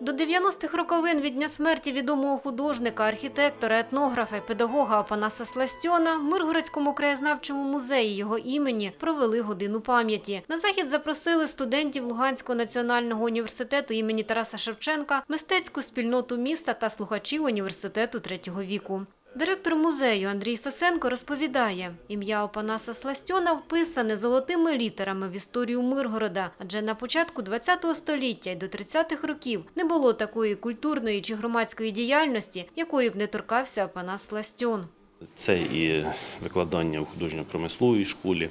До 90-х роковин від дня смерті відомого художника, архітектора, етнографа і педагога Апанаса Сластьона в Миргородському краєзнавчому музеї його імені провели годину пам'яті. На захід запросили студентів Луганського національного університету імені Тараса Шевченка, мистецьку спільноту міста та слухачів університету третього віку. Директор музею Андрій Фесенко розповідає, ім'я Опанаса Сластьона вписане золотими літерами в історію Миргорода, адже на початку ХХ століття і до 30-х років не було такої культурної чи громадської діяльності, якою б не торкався Опанас Сластьон. Це і викладання у художньо-промисловій школі,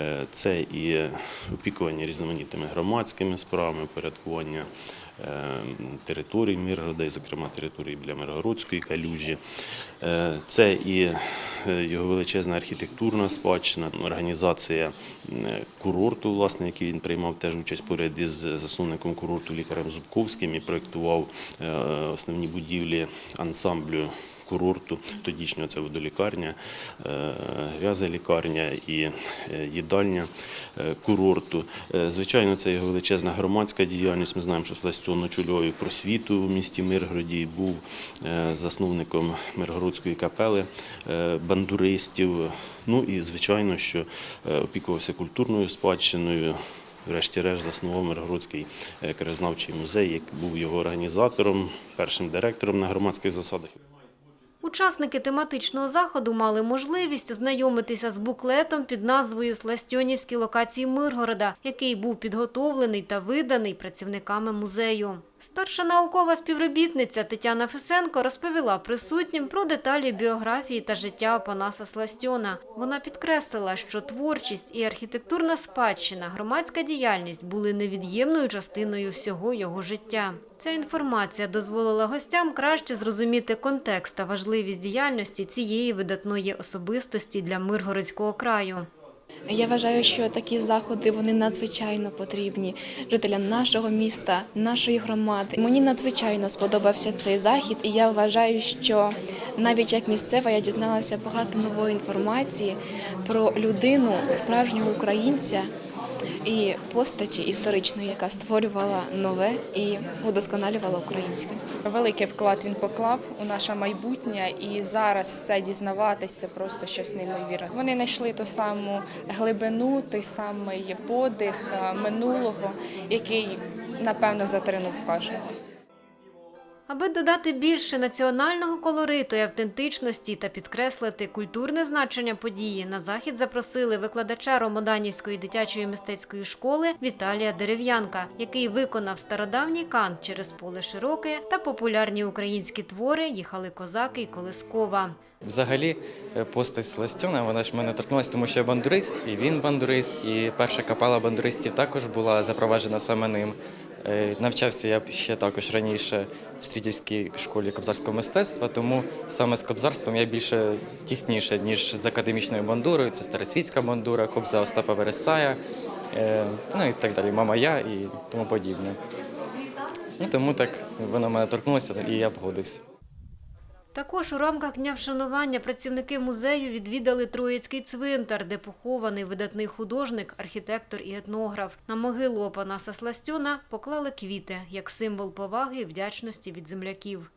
е, це і опікування різноманітними громадськими справами, порядкування е, територій Миргорода, зокрема території біля Миргородської калюжі. Е, Це і його величезна архітектурна спадщина, організація курорту, власне, який він приймав теж участь поряд із засновником курорту лікарем Зубковським і проєктував основні будівлі ансамблю курорту. Тодішнього це водолікарня, е, грязелікарня і е, їдальня е, курорту. Звичайно, це його величезна громадська діяльність. Ми знаємо, що Сластьон і просвіту в місті Миргороді, був засновником Миргородської капели бандуристів. Ну і звичайно, що опікувався культурною спадщиною. Врешті-решт заснував Миргородський краєзнавчий музей, як був його організатором, першим директором на громадських засадах. Учасники тематичного заходу мали можливість ознайомитися з буклетом під назвою Сластьонівські локації Миргорода, який був підготовлений та виданий працівниками музею. Старша наукова співробітниця Тетяна Фесенко розповіла присутнім про деталі біографії та життя Опанаса Сластьона. Вона підкреслила, що творчість і архітектурна спадщина, громадська діяльність були невід'ємною частиною всього його життя. Ця інформація дозволила гостям краще зрозуміти контекст та важливість діяльності цієї видатної особистості для Миргородського краю. Я вважаю, що такі заходи вони надзвичайно потрібні жителям нашого міста, нашої громади. Мені надзвичайно сподобався цей захід, і я вважаю, що навіть як місцева я дізналася багато нової інформації про людину, справжнього українця і постаті історичної, яка створювала нове і удосконалювала українське. Великий вклад він поклав у наше майбутнє, і зараз це дізнаватися просто щось неймовірне. Вони знайшли ту саму глибину, той самий подих е, минулого, який напевно затринув кожного. Аби додати більше національного колориту і автентичності та підкреслити культурне значення події, на захід запросили викладача Ромоданівської дитячої мистецької школи Віталія Дерев'янка, який виконав стародавній кант через поле широке та популярні українські твори Їхали козаки і Колискова. Взагалі, е, постать Селестьона, вона ж мене торкнулася, тому що я бандурист, і він бандурист, і перша капела бандуристів також була запроваджена саме ним. Е, Навчався я ще також раніше в Стрітівській школі кобзарського мистецтва, тому саме з кобзарством я більше тісніше, ніж з академічною бандурою. Це старосвітська бандура, кобза Остапа Вересая, е, ну і так далі, мама я і тому подібне. Ну, тому так воно мене торкнулося, і я погодився. Також у рамках дня вшанування працівники музею відвідали Троїцький цвинтар, де похований видатний художник, архітектор і етнограф. На могилу Опанаса Сластьона поклали квіти як символ поваги і вдячності від земляків.